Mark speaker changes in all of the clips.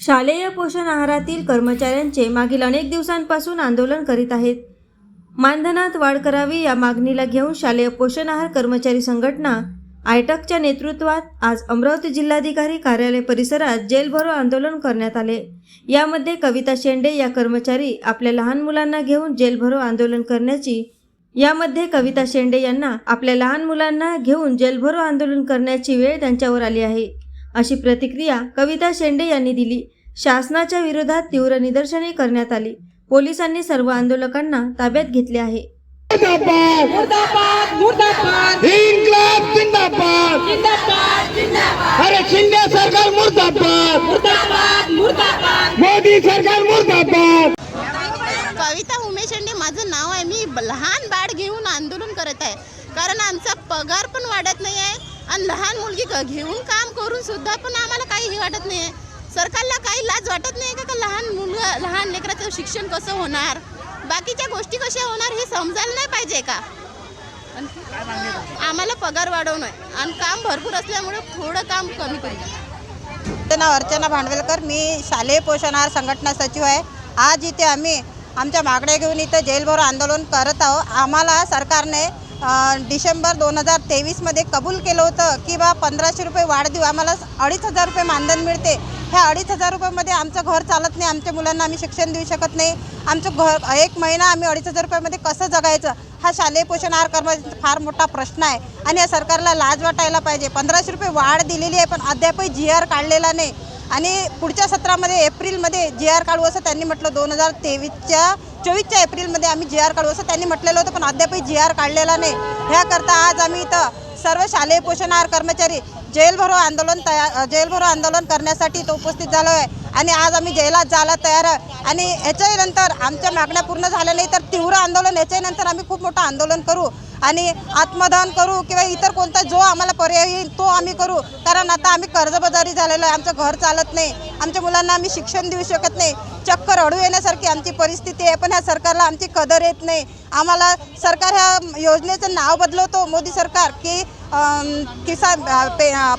Speaker 1: शालेय पोषण आहारातील कर्मचाऱ्यांचे मागील अनेक दिवसांपासून आंदोलन करीत आहेत. मानधनात वाढ करावी या मागणीला घेऊन शालेय पोषण आहार कर्मचारी संघटना आयटकच्या नेतृत्वात आज अमरावती जिल्हाधिकारी कार्यालय परिसरात जेलभरो आंदोलन करण्यात आले. यामध्ये कविता शेंडे या कर्मचारी आपल्या लहान मुलांना घेऊन जेलभरो आंदोलन करण्याची यामध्ये कविता शेंडे यांना आपल्या लहान मुलांना घेऊन जेलभरो आंदोलन करण्याची वेळ त्यांच्यावर आली आहे. अशी प्रतिक्रिया कविता शेंडे यांनी दिली. शासनाच्या विरोधात तीव्र निदर्शने करण्यात आली. पोलिसांनी सर्व आंदोलकांना ताब्यात घेतले आहे.
Speaker 2: मुर्दाबाद!
Speaker 3: मुर्दाबाद! मुर्दाबाद!
Speaker 2: इन्कलाब जिंदाबाद!
Speaker 3: जिंदाबाद! जिंदाबाद!
Speaker 2: अरे शिंदे सरकार मुर्दाबाद!
Speaker 3: मुर्दाबाद! मुर्दाबाद!
Speaker 2: मोदी सरकार मुर्दाबाद!
Speaker 4: कविता उमेश शेंडे माझं नाव आहे. मी लहान बाळ घेऊन आंदोलन करत आहे. कारण आमचा पगार पण वाढत नाही आहे. आणि लहान मुलगी घेऊन काम करून सुद्धा पण आम्हाला काही वाटत नाही. आहे सरकारला काही लाज वाटत नाही का लहान मुलगा लहान लेकराचं शिक्षण कसं होणार? बाकीच्या गोष्टी कशा होणार हे समजायला नाही पाहिजे का? आम्हाला पगार वाढवणं आहे आणि काम भरपूर असल्यामुळे थोडं काम कमी
Speaker 5: पाहिजे नाव अर्चना भांडवलकर मी शालेय पोषण आहार संघटना सचिव आहे. आज इथे आम्ही आमच्या मागण्या घेऊन इथं जेलभर आंदोलन करत आहोत. आम्हाला सरकारने डिसेंबर दोन हजार तेवीसमध्ये कबूल केलं होतं की बा पंधराशे रुपये वाढ देऊ आम्हाला अडीच हजार रुपये मानधन मिळते. ह्या अडीच हजार रुपयामध्ये आमचं घर चालत नाही आमच्या मुलांना आम्ही शिक्षण देऊ शकत नाही. आमचं घर एक महिना आम्ही अडीच हजार रुपयामध्ये कसं जगायचं? हा शालेय पोषण आहार कर्मचारी फार मोठा प्रश्न आहे. आणि या सरकारला लाज वाटायला पाहिजे. पंधराशे रुपये वाढ दिलेली आहे पण अद्यापही जी आर काढलेला नाही. आणि पुढच्या सत्रामध्ये एप्रिलमध्ये जी आर काढू असं त्यांनी म्हटलं दोन हजार तेवीसच्या चोवीसच्या एप्रिलमध्ये आम्ही जी आर काढू असं त्यांनी म्हटलेलं होतं पण अद्यापही जी आर काढलेला नाही. ह्याकरता आज आम्ही इथं सर्व शालेय पोषण आहार कर्मचारी जेल भरो आंदोलन तयार जेल भरो आंदोलन करण्यासाठी तो उपस्थित झालो आहे. आणि आज आम्ही जेलात जायला तयार आहे. आणि याच्यानंतर आमच्या मागण्या पूर्ण झाल्या नाही तर तीव्र आंदोलन याच्यानंतर आम्ही खूप मोठं आंदोलन करू. आणि आत्मदान करू किंवा इतर कोणता जो आम्हाला पर्याय येईल तो आम्ही करू. कारण आता आम्ही कर्जबाजारी झालेलो आहे. आमचं घर चालत नाही. आमच्या मुलांना आम्ही शिक्षण देऊ शकत नाही. चक्क रडू येण्यासारखी आमची परिस्थिती आहे. पण ह्या सरकारला आमची कदर येत नाही. आम्हाला सरकार ह्या योजनेचं नाव बदलवतो. मोदी सरकार की किसान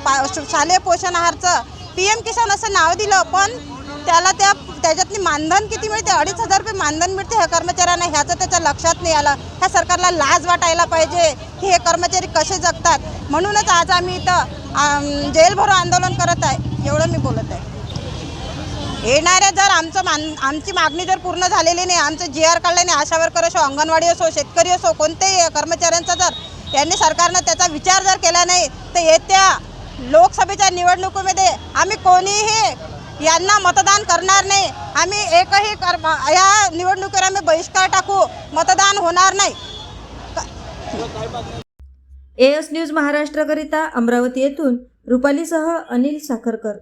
Speaker 5: पा- शालेय पोषण आहारचं. पी एम किसान असं नाव दिलं पण त्याला त्या त्याच्यातली मानधन किती मिळते? अडीच हजार रुपये मानधन मिळते ह्या कर्मचाऱ्यांना. ह्याचं त्याच्या लक्षात नाही आलं. ह्या सरकारला लाज वाटायला पाहिजे की हे कर्मचारी कसे जगतात? म्हणूनच आज आम्ही इथं अम, जेल भरो आंदोलन करत आहे. एवढं मी बोलत आहे. येणाऱ्या जर आमचं मान आमची मागणी जर पूर्ण झालेली नाही आमचं जी आर काढलं नाही आशा वर्कर असो अंगणवाडी असो शेतकरी असो कोणत्याही कर्मचाऱ्यांचा जर यांनी सरकारनं त्याचा विचार जर केला नाही तर येत्या लोकसभेच्या निवडणुकीमध्ये आम्ही कोणीही यांना मतदान करणार नाही. आम्ही एकही कर या निवडणुकीवर आम्ही बहिष्कार टाकू मतदान होणार नाही.
Speaker 1: एस न्यूज महाराष्ट्रकरिता अमरावती येथून रुपालीसह अनिल साखरकर.